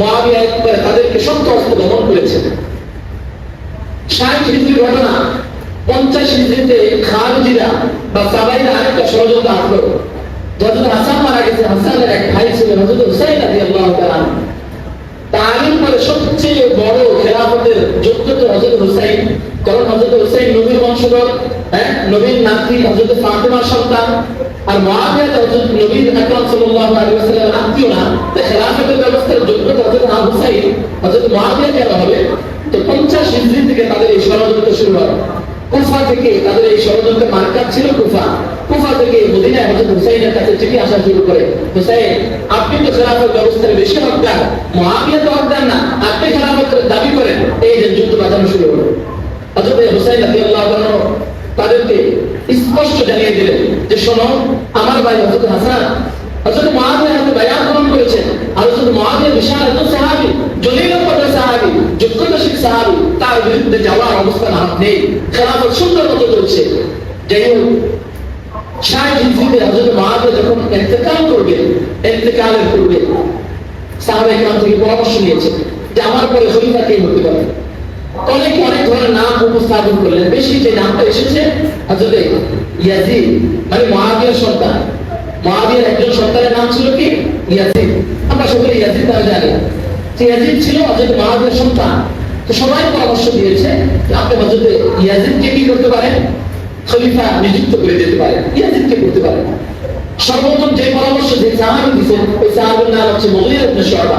মহাবিয়া তাদেরকে শক্ত দমন হিজড়ির ঘটনা, পঞ্চাশ হিজড়িতে খারজিরা বা সাবাইরা আরেকটা ষড়যন্ত্র আসলো হযরত হাসান মারা গেছে, হাসানের এক ভাই ছিল হযরত হুসাইন করে সবচেয়ে বড় খেলাফতের যোগ্য তো হযরত হুসাইন, কারণ হযরত হুসাইন নবীর বংশধর। হ্যাঁ? নবীর নাতি হযরত ফাতেমার সন্তান? আর মুআবিয়া হযরত নবীর আকরাম সাল্লাল্লাহু আলাইহি ওয়াসাল্লামের আত্মীয় না। তো খেলাফতের ব্যবস্থার যোগ্য তো হযরত আবু হুসাইন হযরত মুআবিয়া কেন হবে? তো 50 হিজরি থেকে তাদের এই ষড়যন্ত্র শুরু হয়। কুফা থেকে তাদের এই ষড়যন্ত্রের মার্কার ছিল কুফা। কুফা থেকে মদিনায় হযরত হুসাইনের কাছে চিঠি আসা শুরু করে। হুসাইন, আপনি তো খেলাফত ব্যবস্থার বেশি হকদার। মুআবিয়া তো হকদার না, আপনি খেলাফতের দাবি করেন। এই যে যুদ্ধ বাজানো শুরু হলো। হযরত হুসাইন রাদিয়াল্লাহু আনহু তাদেরকে স্পষ্ট জানিয়ে দিলেন যে শোনো, আমার ভাই হযরত হাসান, হযরত মুআবিয়া হাতে বায়াত গ্রহণ করেছেন। হযরত মুআবিয়া বিশাল একজন সাহাবী, জলিল সাহাবী সাহাবী, তার বিরুদ্ধে যাওয়ার অবস্থান আমার নেই। খেলাফত সুন্দর মতো চলছে। যাই হোক, ষাট হিজরিতে হযরত মুআবিয়া যখন ইন্তেকাল করবে, ইন্তেকালের পূর্বে সাহাবা ইকরাম থেকে পরামর্শ নিয়েছে যে আমার পরে খলিফা কে হতে পারে? অনেকে অনেক ধরনের নাম উপস্থাপন করলেন। বেশি যে নামটা এসেছে, হযরত ইয়াজিদ মানে মুআবিয়ার সন্তান। মুআবিয়ার একজন সন্তানের নাম ছিল কি? ইয়াজিদ। আমরা সকলে ইয়াজিদ নামে জানি। যে ইয়াজিদ ছিল হযরত মুআবিয়ার সন্তান। তো সবাই পরামর্শ দিয়েছে যে আপনি হযরত ইয়াজিদকে কি করতে পারেন? খলিফা নিযুক্ত করে দিতে পারেন। ইয়াজিদকে করতে পারেন। সর্বপ্রথম যে পরামর্শ যে সাহাবী দিয়েছেন, ওই সাহাবীর নাম হচ্ছে ইবনে শুআবা।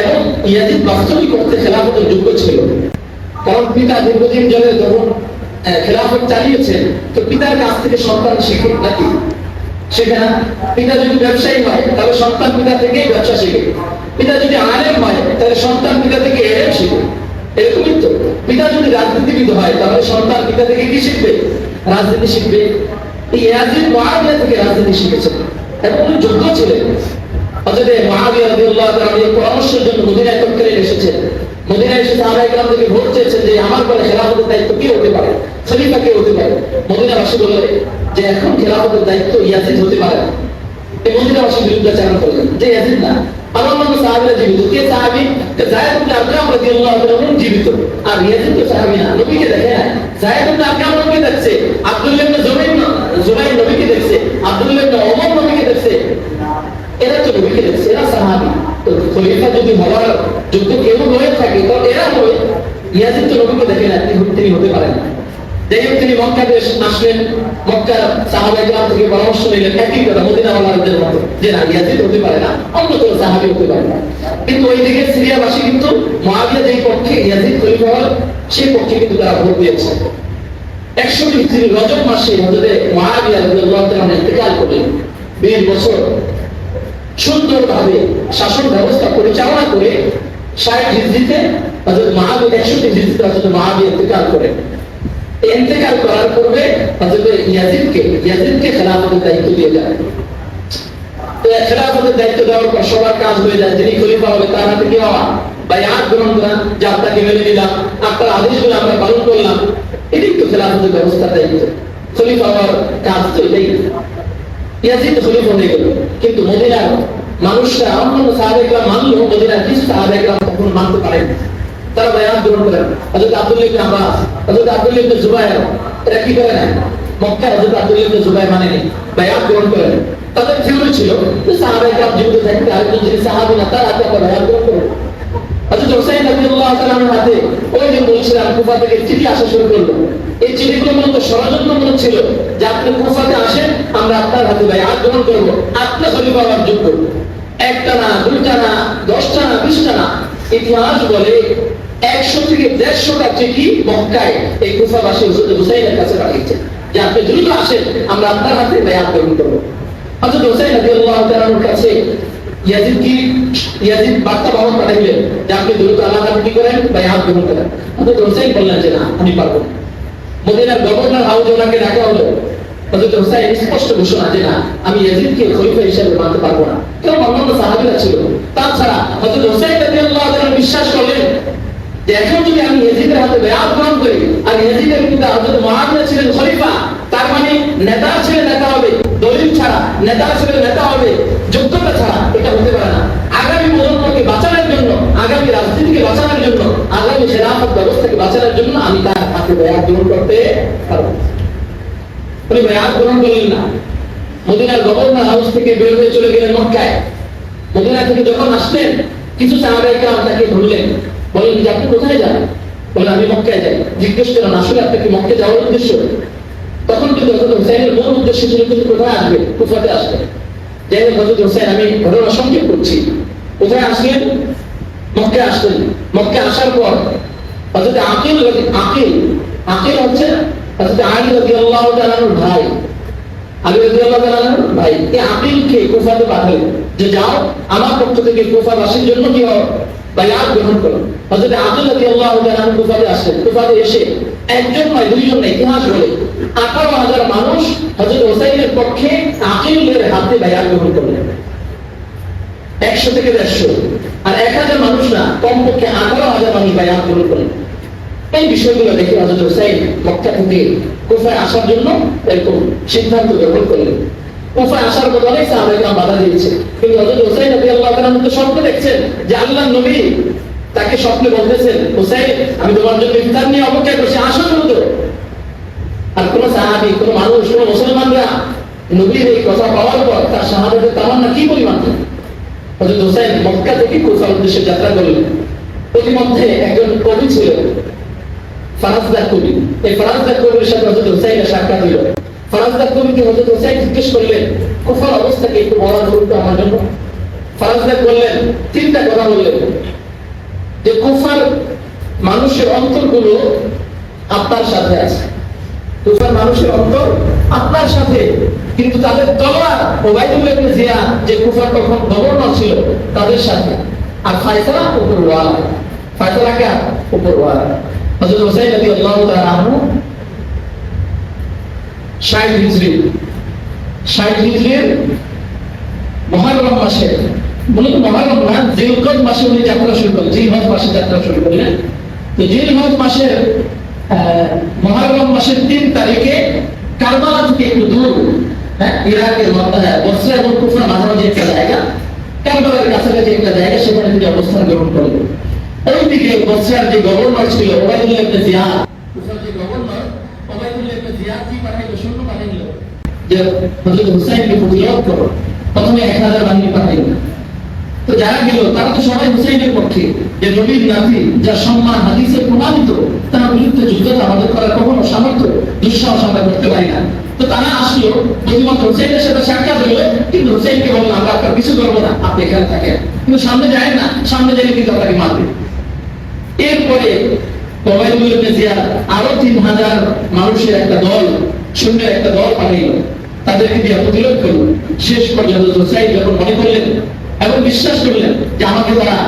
এবং ইয়াজিদ বাস্তবিক অর্থে খেলাফতের যোগ্য ছিল। কারণ পিতা দীর্ঘদিন ধরে যখন খেলাফত চালিয়েছেন তো পিতার কাছ থেকে সন্তান শিখে নাকি? শেখে না পিতা যদি ব্যবসায়ী হয়, তাহলে সন্তান পিতা থেকেই ব্যবসা শিখে। পিতা যদি আলেম হয়, তাহলে সন্তান পিতা থেকে এলেম শিখে। এরকমই তো। পিতা যদি রাজনীতিবিদ হয়, তাহলে সন্তান পিতা থেকে কি শিখবে? রাজনীতি শিখবে। এই ইয়াজিদ মুআবিয়া থেকে রাজনীতি শিখেছেন এবং যোগ্য ছিলেন। হযরত মুআবিয়া রাদিয়াল্লাহু তাআলা পরামর্শের জন্য মদিনায় তৎকালীন এসেছেন। মদিনায় এসে সাহাবায়ে কেরাম থেকে ভোট চেয়েছেন যে আমার পরে খেলাফতের দায়িত্ব কে হতে পারে? খলিফা কে হতে পারে? মদিনাবাসী বললেন যে এখন খেলাফতের দায়িত্ব ইয়াজিদ হতে পারে এই মদিনাবাসী বিরুদ্ধাচারণ করলেন। যে ইয়াজিদ না অন্যান্য সাহাবীরা জীবিত। কে সাহাবী? যে ইবনে আরকাম রাদিয়াল্লাহু তাআলা জীবিত। আর ইয়াজিদ তো সাহাবী না, নবীকে দেখে না জায়েদ ইবনে আরকাম নবীকে দেখছে, আব্দুল্লাহ ইবনে জুবাইর জুবাইর নবীকে দেখছে, আব্দুল্লাহ ইবনে ওমর নবীকে দেখছে। এরা তো নবীকে এরা সাহাবী। তো খলিফা যদি হওয়ার যোগ্য কেউ হয়ে থাকে, তো এরা হবে ইয়াজিদ তো নবীকে দেখে না তিনি- হতে পারেন। যাই হোক, তিনি মক্কাতে আসলেন, মক্কার সাহাবাই গ্রাম থেকে পরামর্শ নিলেন, একই কথা, মদিনাওয়ালাদের মতো, যে না, ইয়াজিদ হতে পারে না অন্য কোনো সাহাবি হতে পারে না। কিন্তু ওইদিকে সিরিয়াবাসী কিন্তু মহাবিয়া যেই পক্ষে ইয়াজিদ খলিফা হওয়ার, সেই পক্ষে কিন্তু তারা ভোট দিয়েছে। একশো হিজরি রজব মাসে হজরতে মহাবিয়া তাআলা ইন্তেকাল করলেন। 20 বছর সুন্দরভাবে শাসন ব্যবস্থা পরিচালনা করে ষাট মহাবীর মহাবীর ইন্তেকাল করেন। ইন্তেকাল করার পূর্বে ইয়াজিদকে ইয়াজিদকে খেলাফতের দায়িত্ব দিয়ে খেলাফতের দায়িত্ব দেওয়ার পর সবার কাজ হয়ে যায় আমরা পালন করলাম। ব্যবস্থার দায়িত্ব। কাজ ইয়াজিদ খলিফা হয়ে গেল কিন্তু মদিনার মানুষরা অন্যান্য সাহাবেকরা মানলো, মদিনার কিছু সাহাবেকরা তখন মানতে পারেন। তারা বায়ান গ্রহণ করেন হযরত আব্দুল্লাহ ইবনে আব্বাস, হযরত আব্দুল্লাহ ইবনে জুবাইর, এরা কি করে না মক্কা হযরত আব্দুল্লাহ ইবনে জুবাইর মানেনি বায়ান গ্রহণ করেন তাদের থিওরি ছিল যে সাহাবেকরা জীবিত থাকতে আরেকজন যিনি সাহাবী না, তার হাতে আমরা বায়ান গ্রহণ করব হযরত হুসাইন রাদিয়াল্লাহু তাআলার হাতে ওই যে বলছিলাম কুফা থেকে চিঠি আসা শুরু করল। এই চিঠিগুলো মূলত ষড়যন্ত্রমূলক ছিল যে আপনি কুফাতে আসেন, আমরা আপনার হাতে ভাই আট গ্রহণ করব আপনি খলিফা হওয়ার যোগ্য। একটা না, দুইটা না, দশটা না, বিশটা না। ইতিহাস বলে একশো থেকে দেড়শোটা চিঠি মক্কায় এই কুফাবাসী হুসাইনের কাছে যে আপনি দ্রুত আসেন, আমরা আপনার হাতে গ্রহণ করব। হুসাইন কাছে ইয়াজিদ কি, ইয়াজিদ বার্তা বাহক পাঠাইলেন যে আপনি দ্রুত আল্লাহ কি করেন? বা গ্রহণ করেন। হযরত হোসেন বললেন যে না, আমি পারব না। মদিনার গভর্নর হাউস ওনাকে ডাকা হলো। স্পষ্ট ঘোষণা আমি ইয়াজিদকে খলিফা হিসেবে মানতে পারব না। কেউ অন্যান্য ছিল। তাছাড়া রাদিয়াল্লাহু তাআলা বিশ্বাস করলেন যে এখন যদি আমি ইয়াজিদের হাতে বেয়াত গ্রহণ করি, আর ইয়াজিদের পিতা ছিলেন খলিফা, তার মানে নেতা ছেলে নেতা হবে, দলিল ছাড়া নেতা ছেলে নেতা হবে, যোগ্যতা ছাড়া এটা হতে পারে না। আগামী প্রজন্মকে জন্য আগামী রাজনীতিকে বাঁচানোর জন্য, আগামী খেলাফত ব্যবস্থাকে বাঁচানোর জন্য আমি তার হাতে বেয়াত গ্রহণ করতে পারব উনি বেয়াত গ্রহণ করলেন না। মদিনার গভর্নর হাউস থেকে বের হয়ে চলে গেলেন মক্কায়। মদিনা থেকে যখন আসলেন, কিছু সাহাবায়ে তাকে ধরলেন। বললেন যে আপনি কোথায় যান? বলে আমি মক্কায় যাই। জিজ্ঞেস করেন আসলে আপনাকে মক্কায় যাওয়ার উদ্দেশ্য? তখন কিন্তু হযরত হুসাইনের মূল উদ্দেশ্য ছিল কিন্তু কোথায় আসবে? কুফাতে আসবে। যাই হোক, হযরত হুসাইন, আমি ঘটনা সংক্ষেপ করছি। কোথায় আসলেন? মক্কায় আসলেন মক্কায় আসার পর হযরত আকিল আকিল আকিল হচ্ছে আলী তাআলার ভাই। আলী তাআলার ভাই। এই আকিলকে পাঠালেন। যে যাও, আমার পক্ষ থেকে জন্য কি হয়? বায়াত গ্রহণ করো। আকিল কুফাতে আসলেন। এসে একজন নয়, দুইজন ইতিহাস বলে আঠারো হাজার মানুষ হযরত হোসাইনের পক্ষে আকিলের হাতে বায়াত গ্রহণ করলেন। একশো থেকে দেড়শো। আর এক হাজার মানুষ না, কমপক্ষে আঠারো হাজার মানুষ বায়াত গ্রহণ করলেন এই বিষয়গুলো দেখে হযরত হুসাইন মক্কা থেকে কুফায় আসার জন্য এরকম সিদ্ধান্ত গ্রহণ করলেন। কুফায় আসার অনেক বাধা দিয়েছে। কিন্তু তো স্বপ্ন দেখছেন যে আল্লাহর নবী তাকে স্বপ্নে বলতেছেন, হুসাইন, আমি তোমার জন্য ইফতার নিয়ে অপেক্ষা করছি, আসো দ্রুত। আর কোন সাহাবি, কোন মানুষ, কোন মুসলমানরা নবীর এই কথা পাওয়ার পর তার শাহাদাতের তামান্না কি পরিমাণ থাকে হযরত হুসাইন মক্কা থেকে কুফার উদ্দেশ্যে যাত্রা করলেন। প্রতিমধ্যে একজন কবি ছিল ফারাজদার কবি। এই ফারাজদার কবির সাথে হযরত হুসাইনের সাক্ষাৎ হলো ফারাজদার কবিকে হযরত হুসাইন জিজ্ঞেস করলেন, কুফার অবস্থাকে একটু বলা ধরুন তো আমার জন্য। ফারাজদার বললেন, তিনটা কথা বললেন। যে কুফার মানুষের অন্তরগুলো আপনার সাথে আছে। কুফার মানুষের অন্তর আপনার সাথে কিন্তু তাদের তলোয়ার ওবাইদুল্লাহ ইবনে জিয়া যে কুফার তখন গভর্নর ছিল, তাদের সাথে। আর ফায়সালা উপর ওয়ালা ফায়সালা কে উপর ওয়ালা হযরত হুসাইন রাদিয়াল্লাহু তাআলা আনহু। 60 হিজরি। 60 হিজরির মহররম মাসে, মূলত মহররম না, জিলকদ মাসে উনি যাত্রা শুরু করলেন জিলহজ মাসে যাত্রা শুরু করলেন তো জিলহজ মাসের মহররম মাসের তিন তারিখে কারবালা থেকে একটু দূর। হ্যাঁ বসরা এবং কুফরা মাঝামাঝি একটা জায়গা। কাছাকাছি একটা জায়গা, সেখানে তিনি অবস্থান গ্রহণ করলেন ওইদিকে বসরার যে গভর্নর ছিল ওবায়দুল্লাহ ইবনে জিয়াদ কুফার যে গভর্নর ওবায়দুল্লাহ ইবনে জিয়াদ কি পাঠাইলো, সৈন্য পাঠাইলো। যে হযরত হুসাইনকে প্রতিরোধ করো, প্রথমে এক হাজার তো যারা গেল, তারা তো সবাই হুসাইনের পক্ষে। যে নবীর নাতি, যার সম্মান হাদিসে প্রমাণিত তার বিরুদ্ধে যুদ্ধ আমাদের করার কখনো সামর্থ্য দুঃসাহস আমরা করতে পারি না। তো তারা আসলো বুদ্ধিমত্ত হুসাইনের সাথে সাক্ষাৎ হলো, কিন্তু হুসাইনকে বলল আমরা আপনার কিছু করব না, আপনি এখানে থাকেন। কিন্তু সামনে যায় না, সামনে গেলে কিন্তু আপনাকে মারবে। এরপরে আরও তিন হাজার মানুষের একটা দল, সৈন্যের একটা দল পাঠাইল। তাদেরকে দিয়ে প্রতিরোধ করল। শেষ পর্যন্ত হোসাইন যখন মনে করলেন এবং বিশ্বাস করলেন যে আমাকে তারা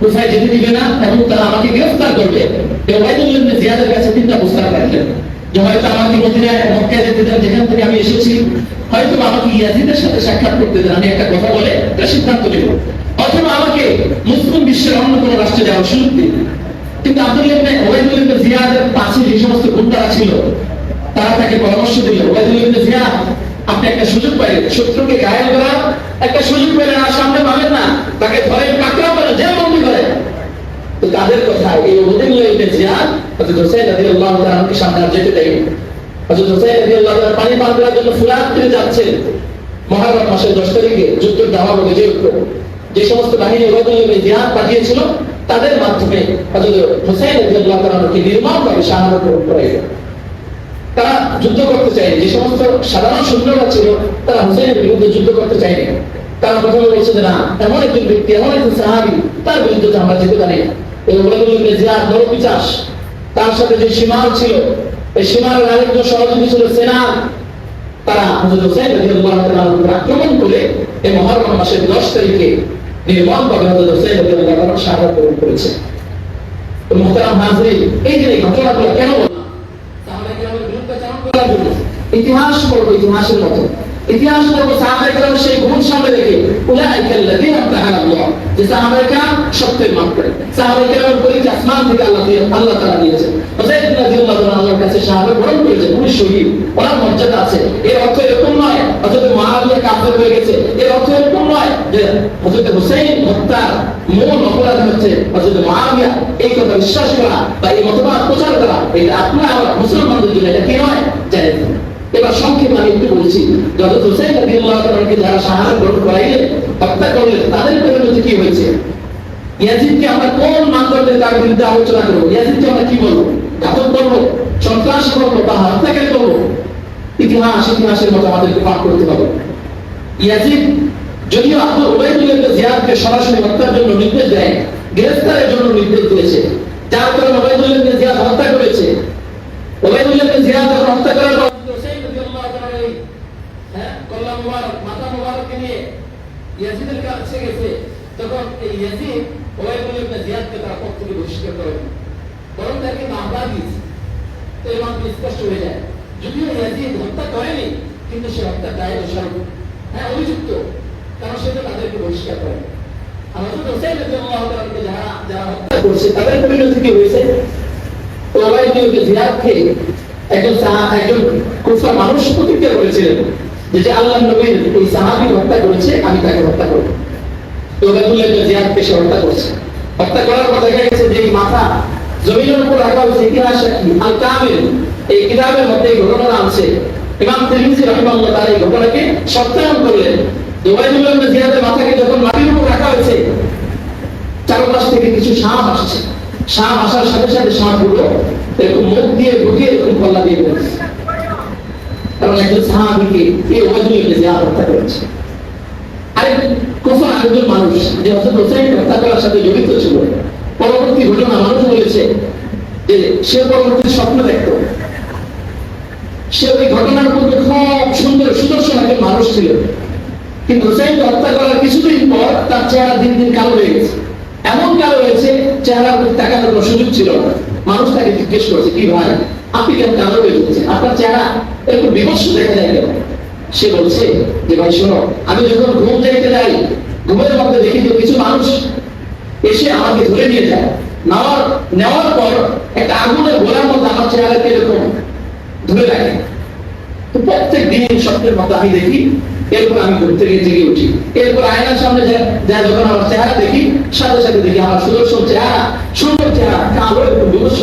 কোথায় যেতে দিবে না এবং তারা আমাকে গ্রেফতার করবে। এই ওবায়দুল ইবনে জিয়াদের কাছে তিনটা প্রস্তাব রাখলেন যে হয়তো আমাকে মদিনায় মক্কায় যেতে দেন যেখান থেকে আমি এসেছি। হয়তো আমাকে ইয়াজিদের সাথে সাক্ষাৎ করতে দেন আমি একটা কথা বলে একটা সিদ্ধান্ত নেব। অথবা আমাকে মুসলিম বিশ্বের অন্য কোনো রাষ্ট্রে যাওয়ার সুযোগ দিন। কিন্তু আব্দুল ইবনে ওবাইদুল ইবনে জিয়াদের পাশে যে সমস্ত গুন্ডারা ছিল, তারা তাকে পরামর্শ দিল ওবাইদুল ইবনে জিয়াদ আপনি একটা সুযোগ পাইলেন। শত্রুকে একটা সুযোগ পেলেন আর সামনে পাবেন না। তাকে কাকড়া করেন যে বন্দি করেন তো তাদের কথা এই তাআলাকে সামনে আর যেতে রাদিয়াল্লাহু তাআলা পানি পান করার জন্য ফুরাত যাচ্ছেন। মাসের দশ তারিখে যুদ্ধের যে যে সমস্ত বাহিনী ওবাইদুল ইবনে জিয়াদ পাঠিয়েছিল, তাদের মাধ্যমে হযরত হুসাইন রাদিয়াল্লাহু তাআলাকে নির্মমভাবে শাহাদাত তারা যুদ্ধ করতে চায়নি। যে সমস্ত সাধারণ সৈন্যরা ছিল, তারা হুসাইনের বিরুদ্ধে যুদ্ধ করতে চায়নি। তারা প্রথমে বলছে যে না, এমন একজন ব্যক্তি, এমন একজন সাহাবি, তার বিরুদ্ধে আমরা যেতে পারি। তার সাথে যে ছিল, এই সীমার আরেকজন সহযোগী ছিল তারা রাদিয়াল্লাহু তাআলার আক্রমণ করে এই মাসের 10 তারিখে নির্মল ভাবে হজরত হোসেন রাদিয়াল্লাহু করেছে। তো হাজরিন, এই যে ঘটনাগুলো কেন বললাম সাহাবায়ে কেরামের বিরুদ্ধাচারণ করার জন্য ইতিহাস পড়ব, ইতিহাসের মতো। ইতিহাস পড়ব সাহাবায়ে সেই গুণ সামনে রেখে উলাইকা আল্লাযীনা ইমতাহানা আল্লাহ, যে সাহাবায়ে সত্যের মান করে। আসমান থেকে আল্লাহ দিয়ে আল্লাহ বিশ্বাস করা বা এই মতবাদ প্রচার করা, এটা আপনার মুসলমানদের জন্য এটা কি নয় জানেন এবার সংক্ষেপে আমি একটু বলছি, যত হোসেন রাদিয়াল্লাহু তাআলাকে যারা শাহাদাত গ্রহণ করাইলেন হত্যা করলেন তাদের পরিণতি কি হয়েছে? ইয়াজিদকে আমরা কোন মানদণ্ডে তার বিরুদ্ধে আলোচনা ইয়াজিদকে আমরা কি বলব? করব সন্ত্রাস করব বা করব ইতিহাস, ইতিহাসের মতো আমাদেরকে পাঠ করতে হবে। ইয়াজিদ যদিও জিয়াদকে সরাসরি হত্যার জন্য নির্দেশ দেয়, গ্রেফতারের জন্য নির্দেশ দিয়েছে। যার কারণে ওবাইদুল্লাহ ইবনে জিয়াদ হত্যা করেছে। ওবাইদুল্লাহ ইবনে জিয়াদ হত্যা করার হুসাইন রাদিয়াল্লাহু তাআলা এই, হ্যাঁ কল্লা মুবারক মাথা মুবারককে নিয়ে ইয়াজিদের কাছে গেছে, তখন এই ইয়াজিদ ওবাইদুল্লাহ ইবনে জিয়াদকে তার পক্ষ থেকে বহিষ্কার করে বরং তাকে মামলা দিয়েছে। তো এই মামলা স্পষ্ট হয়ে যায়। যদিও ইয়াজিদ হত্যা করেনি, কিন্তু সে হত্যা দায় দোষারোপ। হ্যাঁ অভিযুক্ত। কারণ সে তো তাদেরকে বহিষ্কার করে। হযরত হোসেন রাদিয়াল্লাহু যারা যারা হত্যা করছে, তাদের পরিণতি কি হয়েছে? ওবাইদুল্লাহ জিয়াদকে একজন একজন কুফা মানুষ প্রতিজ্ঞা করেছিলেন। যে আল্লাহ নবীর এই সাহাবী হত্যা করেছে, আমি তাকে হত্যা করব। ইবনে জিয়াদকে সে হত্যা করছে। হত্যা করার পর দেখা গেছে যে মাথা জমিনের উপর রাখা হয়েছে ইতিহাস আল কামিল এই কিতাবের মধ্যে এই ঘটনা আছে। ইমাম তিরমিজি রাহিমাহুল্লাহ তাআলা এই ঘটনাকে সত্যায়ন করলেন। ইবনে জিয়াদের মাথাকে যখন মাটির উপর রাখা হয়েছে, চারপাশ থেকে কিছু সাপ আসছে। সাপ আসার সাথে সাথে সাপগুলো এরকম মুখ দিয়ে ঢুকিয়ে এরকম কল্লা দিয়ে ফেলছে। কারণ একজন সাহাবিকে এই যে হত্যা করেছে। মানুষ যে হত্যা সাথে জড়িত ছিল, পরবর্তী ঘটনা মানুষ বলেছে যে সে পরবর্তী স্বপ্ন সে ওই ঘটনার পূর্বে খুব সুন্দর সুদর্শন একজন মানুষ ছিল। কিন্তু কিছুদিন পর তার চেহারা দিন দিন কালো হয়ে গেছে। এমন কালো হয়েছে প্রতি তাকানোর কোনো সুযোগ ছিল না। মানুষ তাকে জিজ্ঞেস করেছে, কি ভাই আপনি কেন কালো হয়ে গেছেন আপনার চেহারা এরকম বিভৎস দেখা যায় কেন? সে বলছে যে, ভাই, শোনো, আমি যখন ঘুম যাইতে যাই, ঘুমের মধ্যে দেখি যে কিছু মানুষ এসে আমাকে ধরে নিয়ে যায়। নেওয়ার নেওয়ার পর একটা আগুনের গোলার মধ্যে আমার চেহারাকে এরকম ধরে রাখে। তো প্রত্যেক দিন স্বপ্নের মতো আমি দেখি এরপর আমি ঘুম থেকে জেগে উঠি। এরপর আয়নার সামনে যা যখন আমার চেহারা দেখি, সাথে সাথে দেখি আমার সুদর্শন চেহারা, সুন্দর চেহারা, কালো একটু বিভৎস।